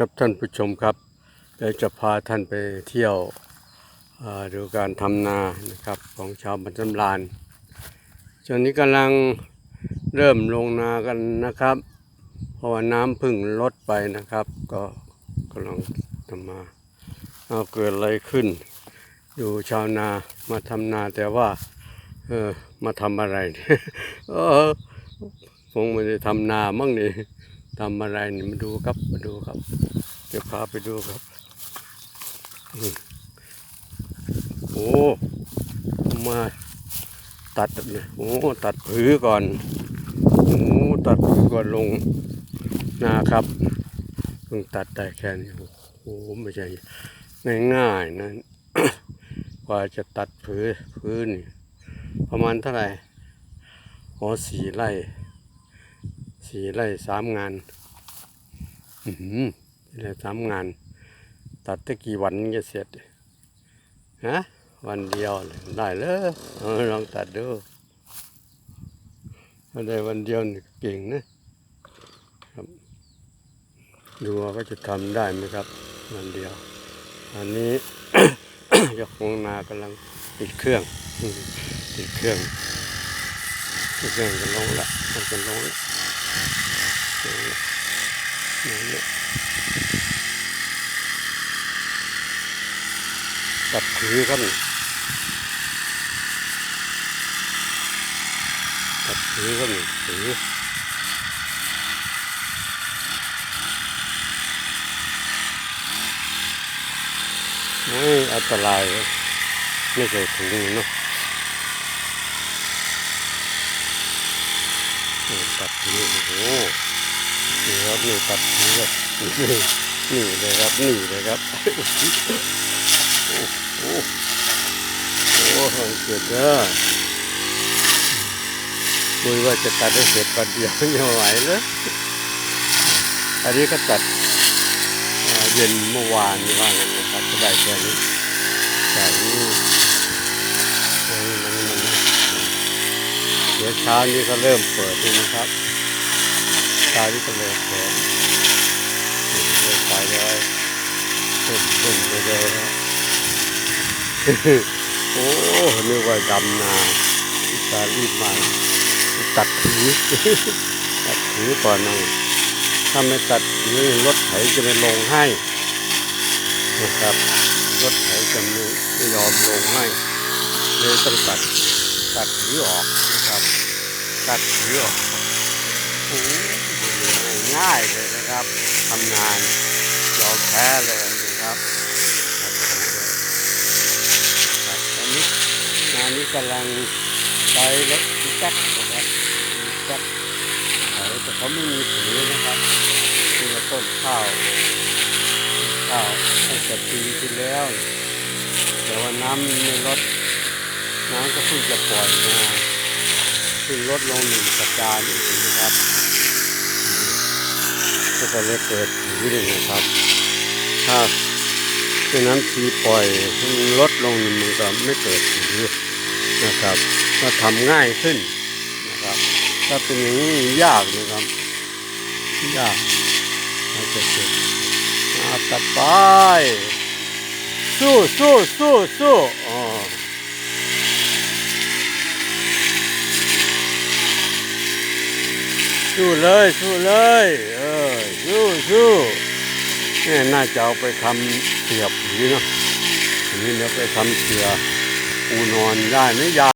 ครับท่านผู้ชมครับเดี๋ยวจะพาท่านไปเที่ยวดูการทำนานะครับของชาวบรรจำลานช่วงนี้กำลังเริ่มลงนากันนะครับ เพราะว่าน้ำพึ่งลดไปนะครับ ก็กำลังทำมาเอาเกิดอะไรขึ้นอยู่ชาวนามาทำนาแต่ว่าเออมาทำอะไรเออคงไม่ได้ทำนามั่งนี่ ทำอะไรนี่มาดูครับมาดูครับเดี๋ยวพาไปดูครับโอ้มาตัดเนี่ยโอ้ตัดผือก่อนโอ้ตัดผือก่อนลงนาครับเพิ่งตัดได้แค่นี้โอ้โหไม่ใช่ง่ายๆนะกว่าจะตัดผือพื้นประมาณเท่าไหร่หอสี่ไร่ สี่ไร่สามงาน อือหือนี่แหละสามงาน ตัดตะกี่วันจะเสร็จฮะวันเดียวเลยได้เลยลองตัดดูถ้าได้วันเดียวนี่เก่งนะครับดูว่าก็จะทำได้ไหมครับ วันเดียว อันนี้เจ้าของนากำลังติดเครื่อง ติดเครื่องติดเครื่องจะลงละมันจะลงละลงละลงละ ตัดถือครับนี่ตัดถือครับนี่ถือไม่อันตรายไม่ใช่ถุงเนาะนี่ตัดถือโอ้โห นี่ครับนี่ตัดถือครับนี่นี่เลยครับนี่เลยครับโอ้โหโอ้โหเกิดเด้อคุยว่าจะตัดให้เสร็จวันเดียวยังไหวเลยอันนี้ก็ตัดเย็นเมื่อวานนี่ว่างั้นนะครับก็ได้แค่นี้แต่นี่อันนี้มันมันเดี๋ยวเช้านี้ก็เริ่มเปิดนี่นะครับ เช้านี้ก็เริ่มเปิดนี่เริ่มไปเลยปุ่มปุ่มไปเลยนะโอ้นึกว่าดำนาอุตส่าห์รีบมาตัดถือตัดถือก่อนนะถ้าไม่ตัดถือรถไถจะไม่ลงให้นะครับรถไถจะไม่ไม่ยอมลงให้เลยต้องตัดตัดถือออกนะครับ ตัดถือออกโอ้ ง่ายเลยนะครับทำงานยอมแพ้เลยนะครับตอเลยครับตอนนี้งานนี้กำลังใช้รถแจ็คนะครับแจ็คขายแต่เขาไม่มีถือนะครับคือต้นข้าวข้าวตั้งแต่ปีที่แล้ว แต่ว่าน้ำในรถน้ำก็เพิ่งจะปล่อยมาเพิ่งลดลงหนึ่งสัปดาห์นี่เองนะครับ ก็เลยเปิดผีนะครับ ถ้าดังนั้นทีปล่อยลดลงมันก็ไม่เกิดถือนะครับก็ทำง่ายขึ้นนะครับ ถ้าเป็นอย่างนี้ยากนะครับยากอาจจะเกิดอาตัดไปสู้สู้สู้สู้อ๋อสู้เลยสู้เลยเออ ชู้ชู้นี่น่าจะเอาไปทำเสือผีเนาะผีเนี่ยไปทำเสือปูนอนได้ไหมยา